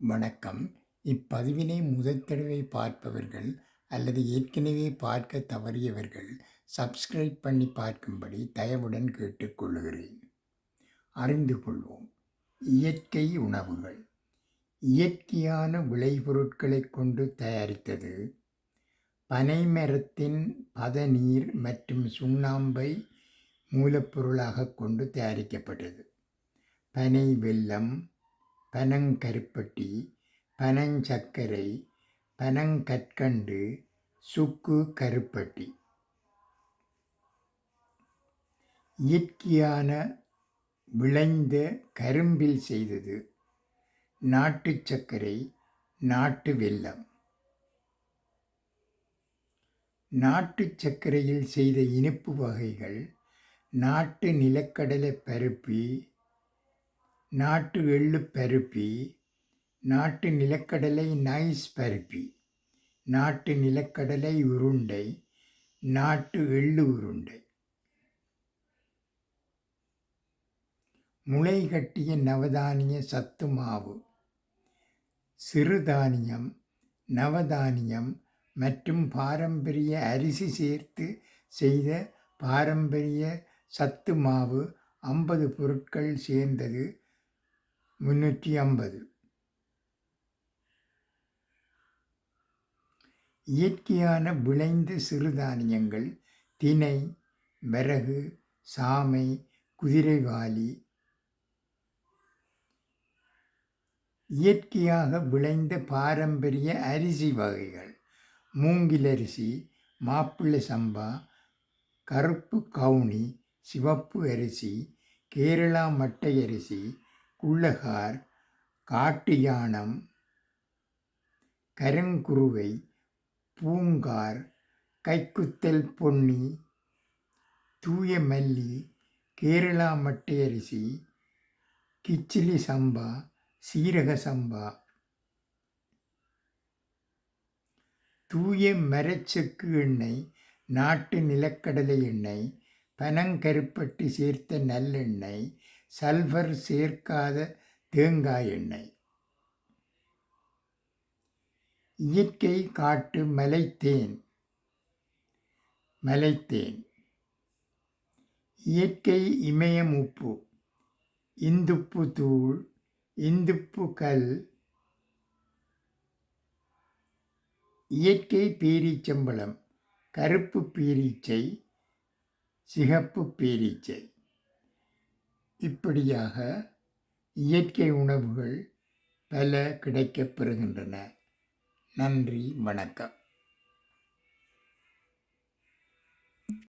வணக்கம். இப்பதிவினை முதல் தடவை பார்ப்பவர்கள் அல்லது ஏற்கனவே பார்க்க தவறியவர்கள் சப்ஸ்கிரைப் பண்ணி பார்க்கும்படி தயவுடன் கேட்டுக்கொள்கிறேன் அறிந்து கொள்வோம். இயற்கை உணவுகள். இயற்கையான விளைபொருட்களை கொண்டு தயாரித்தது. பனைமரத்தின் பதநீர் மற்றும் சுண்ணாம்பை மூலப்பொருளாக கொண்டு தயாரிக்கப்பட்டது. பனை வெல்லம் பனங்கருப்பட்டி பனஞ்சக்கரை பனங்கற்கண்டு சுக்கு கருப்பட்டி இயற்கையான விளைந்த கரும்பில் செய்தது நாட்டு சர்க்கரை நாட்டு வெல்லம். நாட்டு சர்க்கரையில் செய்த இனிப்பு வகைகள் நாட்டு நிலக்கடலை பருப்பி நாட்டு எள்ளு பருப்பி நாட்டு நிலக்கடலை நைஸ் பருப்பி நாட்டு நிலக்கடலை உருண்டை நாட்டு எள்ளு உருண்டை. முளை கட்டிய நவதானிய சத்து மாவு சிறுதானியம் நவதானியம் மற்றும் பாரம்பரிய அரிசி சேர்த்து செய்த பாரம்பரிய சத்து மாவு ஐம்பது பொருட்கள் சேர்ந்தது. முன்னூற்றி ஐம்பது. இயற்கையான விளைந்த சிறுதானியங்கள் தினை வரகு சாமை குதிரைவாலி. இயற்கையாக விளைந்த பாரம்பரிய அரிசி வகைகள் மூங்கிலரிசி மாப்பிள்ளை சம்பா கருப்பு கவுனி சிவப்பு அரிசி கேரளா மட்டை அரிசி குள்ளகார் காட்டு யானம் கருங்குருவை பூங்கார் கைக்குத்தல் பொன்னி தூய மல்லி கேரளா மட்டை அரிசி கிச்சிலி சம்பா சீரக சம்பா. தூய மரச்செக்கு எண்ணெய் நாட்டு நிலக்கடலை எண்ணெய் பனங்கருப்பட்டி சேர்த்த நல்லெண்ணெய் சல்ஃபர் சேர்க்காத தேங்காய் எண்ணெய். இயற்கை காட்டு மலைத்தேன். மலைத்தேன். இயற்கை இமயம் உப்பு. இந்துப்பு தூள். இந்துப்பு கல். இயற்கை பீரிச்சம்பளம் கருப்பு பீரிச்சை. சிகப்பு பீரிச்சை. இப்படியாக இயற்கை உணவுகள் பல கிடைக்கப்பெறுகின்றன நன்றி வணக்கம்.